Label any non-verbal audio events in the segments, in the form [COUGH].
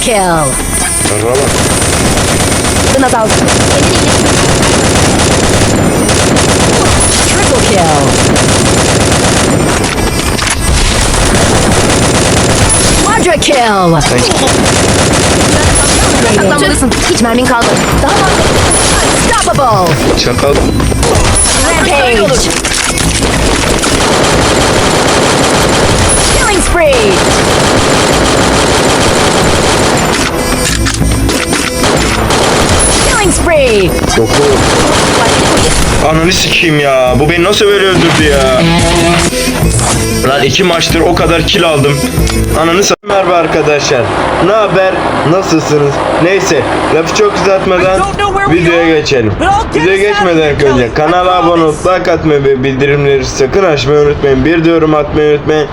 kill. Yarra bak. Kendini iyileştir. Triple kill. Quadra kill. Saklanmalısın. Hiç mermin kalmadı. Daha. Unstoppable. Çakal. Rampage. Doku. Ananı sikeyim ya. Bu beni nasıl böyle öldürdü ya? Lan iki maçtır o kadar kill aldım. Ananı s- Merhaba arkadaşlar. Ne haber? Nasılsınız? Neyse, lafı çok uzatmadan videoya geçelim. Videoya geçmeden önce kanala abone olup like atmayı ve bildirimleri sakın açmayı unutmayın. Bir de yorum atmayı unutmayın.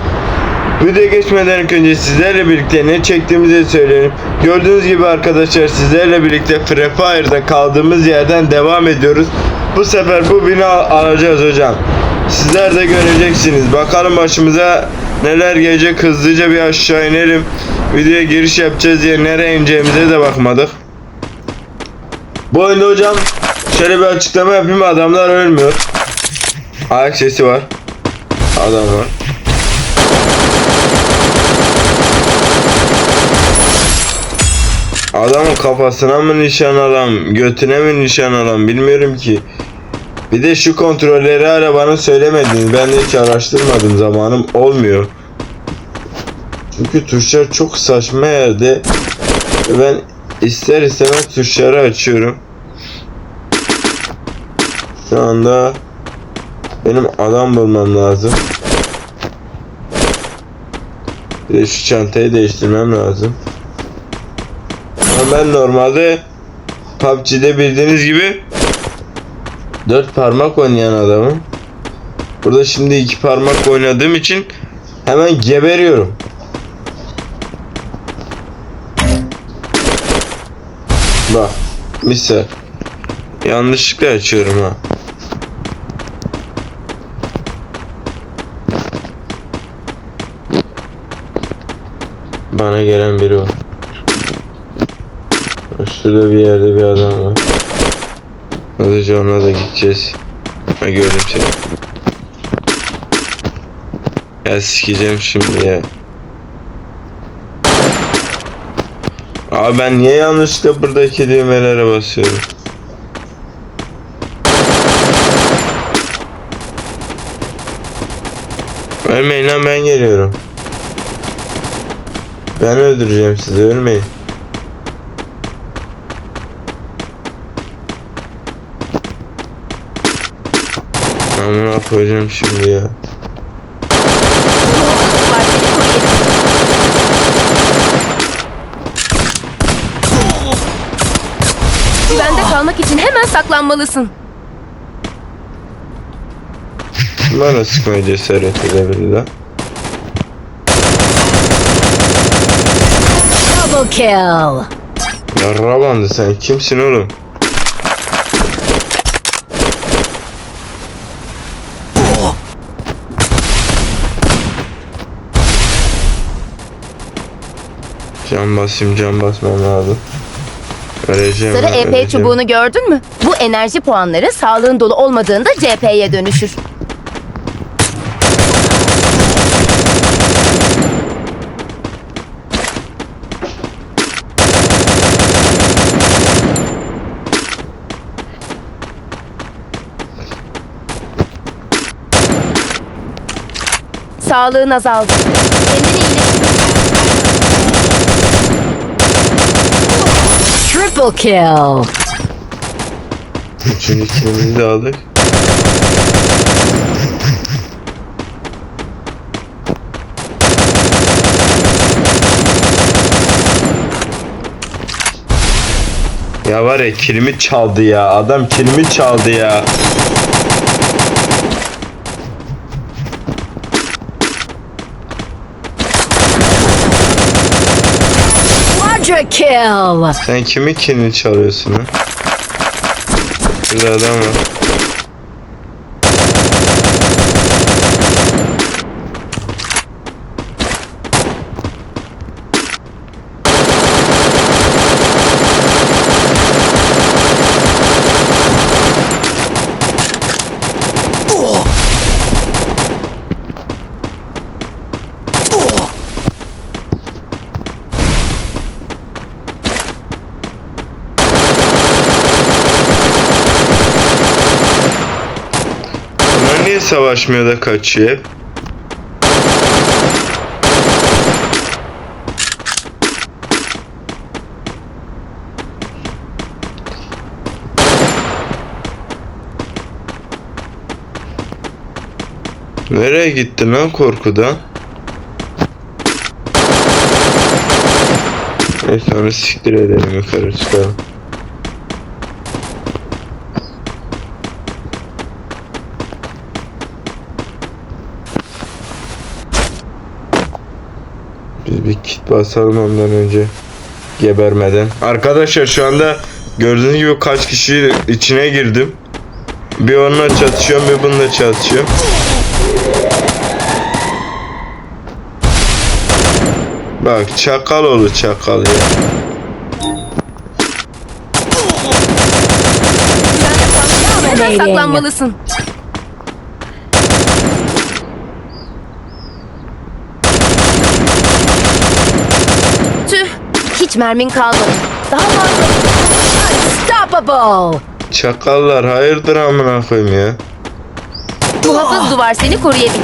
Videoya geçmeden önce sizlerle birlikte ne çektiğimizi söyleyelim. Gördüğünüz gibi arkadaşlar sizlerle birlikte Free Fire'da kaldığımız yerden devam ediyoruz. Bu sefer bu bina alacağız hocam. Sizler de göreceksiniz. Bakalım başımıza neler gelecek. Hızlıca bir aşağı inelim. Videoya giriş yapacağız diye nereye ineceğimize de bakmadık. Bu oyunda hocam şöyle bir açıklama yapayım. Adamlar ölmüyor. Ayak sesi var. Adam var. Adamın kafasına mı nişan alam, götüne mi nişan alam bilmiyorum ki. Bir de şu kontrolleri hala bana söylemediniz. Ben de hiç araştırmadım zamanım olmuyor. Çünkü tuşlar çok saçma yerde. Ben ister istemez tuşları açıyorum. Şu anda benim adam bulmam lazım. Bir de şu çantayı değiştirmem lazım. Ben normalde PUBG'de bildiğiniz gibi dört parmak oynayan adamım. Burada şimdi iki parmak oynadığım için hemen geberiyorum. Bak misal yanlışlıkla açıyorum ha. Bana gelen biri var. Şurada bir yerde bir adam var. Hızlıca ona da gideceğiz. Ha gördüm seni. Ya sikeceğim şimdi ya. Abi ben niye yanlışlıkla buradaki düğmelere basıyorum? Ölmeyin lan ben geliyorum. Ben öldüreceğim sizi ölmeyin. Amına koyacağım şimdi ya. Güvende kalmak için hemen saklanmalısın. Bana sıkmaya cesaret edebildi lan. Double kill. Yarra bandı sen kimsin oğlum? Can basayım can basmam lazım. Öleceğim. Sarı EP öleceğim. çubuğunu gördün mü? Bu enerji puanları sağlığın dolu olmadığında CP'ye dönüşür. Sağlığın azaldı. Kendini iyileştir. Triple kill. Üçüncü kilimizi de aldık. Ya var ya kilimi çaldı ya. Adam kilimi çaldı ya. Quadra kill. Sen kimin kilini çalıyorsun ha? Burada adam var. Savaşmıyor da kaçıyor? Nereye gitti lan korkudan? Neyse onu siktir edelim yukarı çıkalım. Biz bir kit basalım ondan önce gebermeden. Arkadaşlar şu anda gördüğünüz gibi kaç kişi içine girdim. Bir onunla çatışıyorum bir bununla çatışıyorum. Bak çakal oğlu çakal ya. Saklanmalısın. Tüh. Hiç mermin kalmadı. Daha fazla. Unstoppable. Çakallar hayırdır amına koyayım ya. Muhafız duvar seni koruyabilir. [LAUGHS]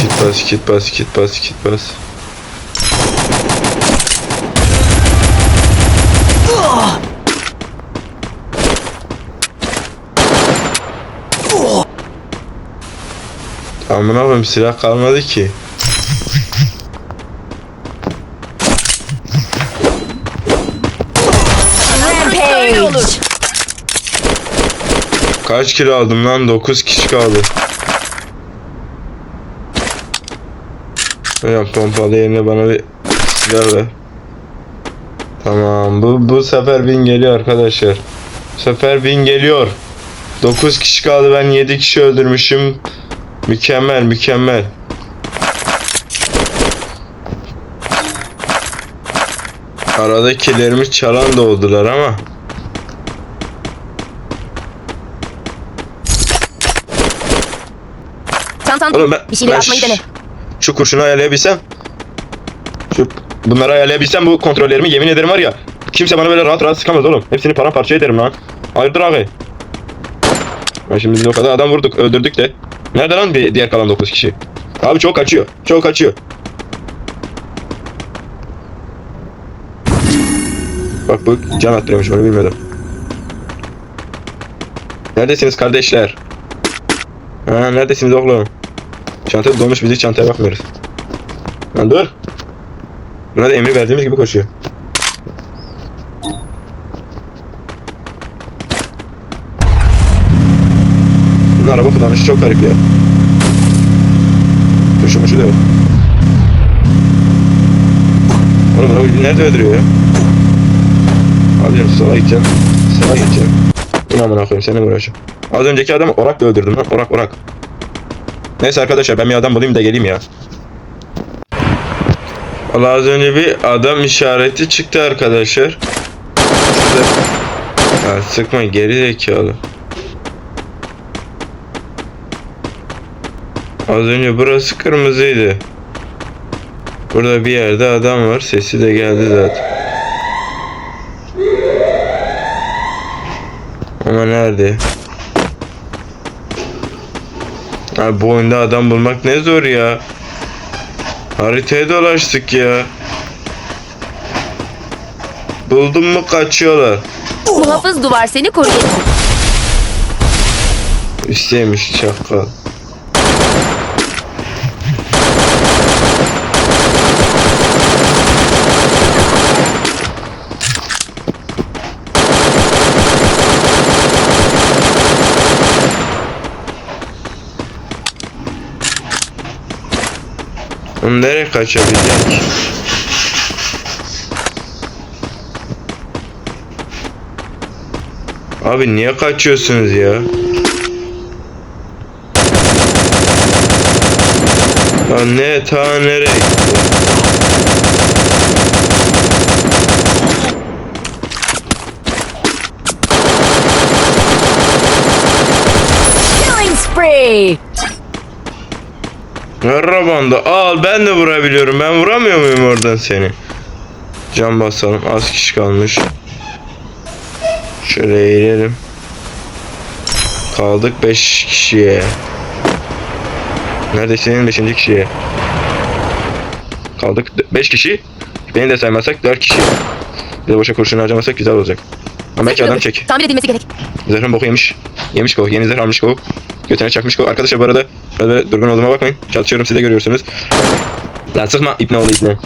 Kit bas kit bas kit bas kit bas. Amına koyayım silah kalmadı ki. Kaç kilo aldım lan? 9 kişi kaldı. Hocam pompalı yerine bana bir silah ver. Tamam bu bu sefer bin geliyor arkadaşlar. Bu sefer bin geliyor. 9 kişi kaldı ben 7 kişi öldürmüşüm. Mükemmel mükemmel. Aradakilerimi çalan da oldular ama. Çantan Oğlum ben, bir şeyler ben yapmayı ş- dene. Şu kurşunu ayarlayabilsem. Şu bunları ayarlayabilsem bu kontrollerimi yemin ederim var ya. Kimse bana böyle rahat rahat sıkamaz oğlum. Hepsini paramparça ederim lan. Hayırdır abi? Ben şimdi biz o kadar adam vurduk, öldürdük de. Nerede lan bir diğer kalan 9 kişi? Abi çok kaçıyor. Çok kaçıyor. Bak bu can attırıyormuş onu bilmiyordum. Neredesiniz kardeşler? Ha neredesiniz oğlum? Çanta dolmuş biz hiç çantaya bakmıyoruz. Lan dur. Buna da emir verdiğimiz gibi koşuyor. Bunun araba kullanışı çok garip ya. Tuşu muşu da yok. Oğlum bunu nerede öldürüyor ya? Alıyorum sola gideceğim. Sağa gideceğim. Dur amına koyayım seninle uğraşıyorum? Az önceki adamı orakla öldürdüm lan. Orak orak. Neyse arkadaşlar ben bir adam bulayım da geleyim ya. Valla az önce bir adam işareti çıktı arkadaşlar. Ya sıkma geri zekalı. Az önce burası kırmızıydı. Burada bir yerde adam var. Sesi de geldi zaten. Ama nerede? Abi bu oyunda adam bulmak ne zor ya. Haritaya dolaştık ya. Buldum mu kaçıyorlar. Muhafız duvar seni koruyabilir. Üsteymiş çakal. Onu nereye kaçabilecek? Abi niye kaçıyorsunuz ya? Lan ne ta nereye gitti? Killing spree. Merhaba al ben de vurabiliyorum. Ben vuramıyor muyum oradan seni? Can basalım. Az kişi kalmış. Şöyle eğilelim. Kaldık 5 kişiye. Neredesin 5. kişiye? Kaldık 5 kişi. Beni de saymazsak 4 kişi. Bir de boşa kurşun harcamasak güzel olacak. Ama belki adam çek. Tamir edilmesi gerek. Zırhın boku yemiş. Yemiş kov. Yeni zırh almış kov. Götüne çakmış kov. Arkadaşlar bu arada böyle durgun olduğuma bakmayın. Çalışıyorum siz de görüyorsunuz. Lan sıkma ipne oğlu ipne.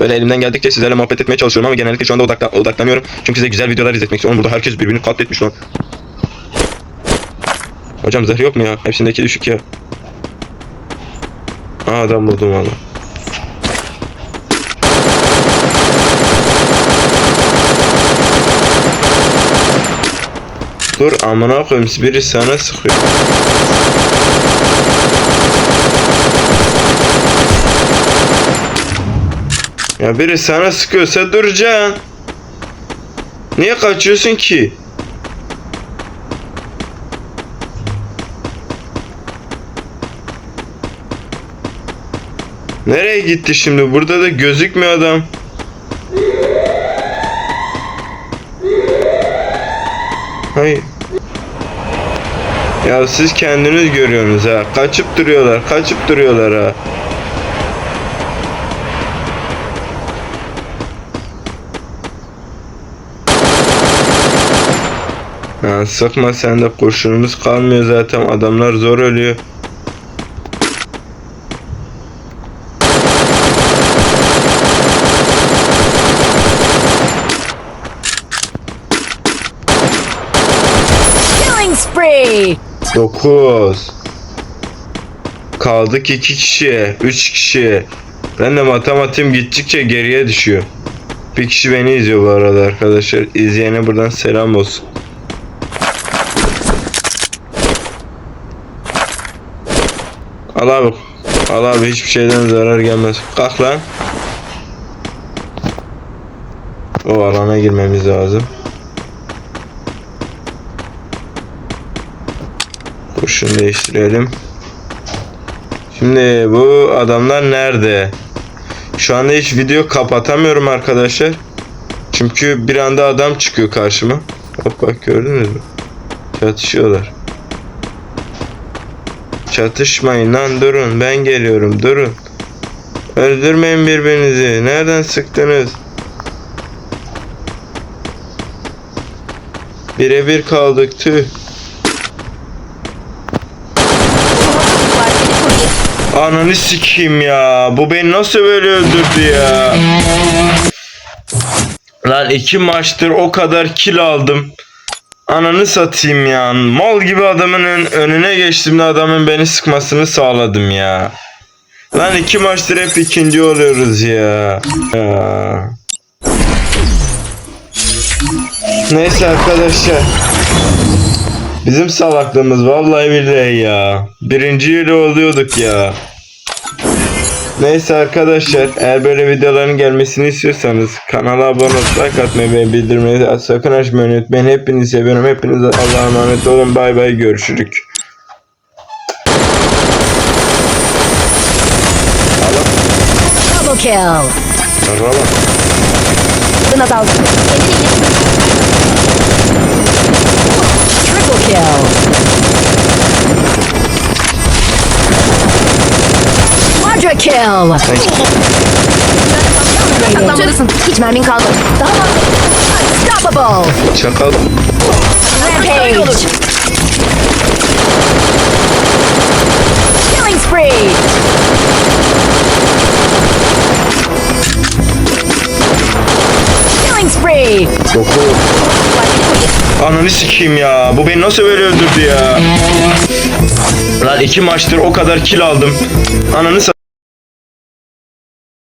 Böyle elimden geldikçe sizlerle muhabbet etmeye çalışıyorum ama genellikle şu anda odaklan odaklanıyorum. Çünkü size güzel videolar izletmek istiyorum. Burada herkes birbirini katletmiş lan. Hocam zırh yok mu ya? Hepsindeki düşük ya. Aa adam buldum valla. Dur amına koyayım biri sana sıkıyor. Ya biri sana sıkıyorsa duracaksın. Niye kaçıyorsun ki? Nereye gitti şimdi? Burada da gözükmüyor adam. Hayır. Ya siz kendiniz görüyorsunuz ha. Kaçıp duruyorlar, kaçıp duruyorlar ha. Ya sıkma sen de kurşunumuz kalmıyor zaten adamlar zor ölüyor. Killing spree. 9 Kaldık 2 kişi 3 kişi. Ben de matematiğim gittikçe geriye düşüyor. Bir kişi beni izliyor bu arada arkadaşlar. İzleyene buradan selam olsun. Al abi. Al abi hiçbir şeyden zarar gelmez. Kalk lan. O alana girmemiz lazım Kurşun değiştirelim. Şimdi bu adamlar nerede? Şu anda hiç video kapatamıyorum arkadaşlar. Çünkü bir anda adam çıkıyor karşıma. Hop bak gördünüz mü? Çatışıyorlar. Çatışmayın lan durun ben geliyorum durun. Öldürmeyin birbirinizi. Nereden sıktınız? Birebir kaldık tüh. Ananı sikeyim ya. Bu beni nasıl böyle öldürdü ya? Lan iki maçtır o kadar kill aldım. Ananı satayım ya. Mal gibi adamın ön- önüne geçtim de adamın beni sıkmasını sağladım ya. Lan iki maçtır hep ikinci oluyoruz ya. ya. Neyse arkadaşlar. Bizim salaklığımız vallahi billahi ya. Birinci yeri oluyorduk ya. Neyse arkadaşlar eğer böyle videoların gelmesini istiyorsanız kanala abone olup like atmayı ve bildirimleri sakın açmayı unutmayın. Hepinizi seviyorum. Hepinize Allah'a emanet olun. Bay bay görüşürük. Double kill. Hızın azaldı. Kendini iyileştir. Triple kill. Quadra kill. Saklanmalısın. Hiç mermin kalmadı. Daha Unstoppable. Çakal. Rampage. Killing spree. Killing spree. Doku. Ananı sikeyim ya. Bu beni nasıl böyle öldürdü ya? Lan iki maçtır o kadar kill aldım. Ananı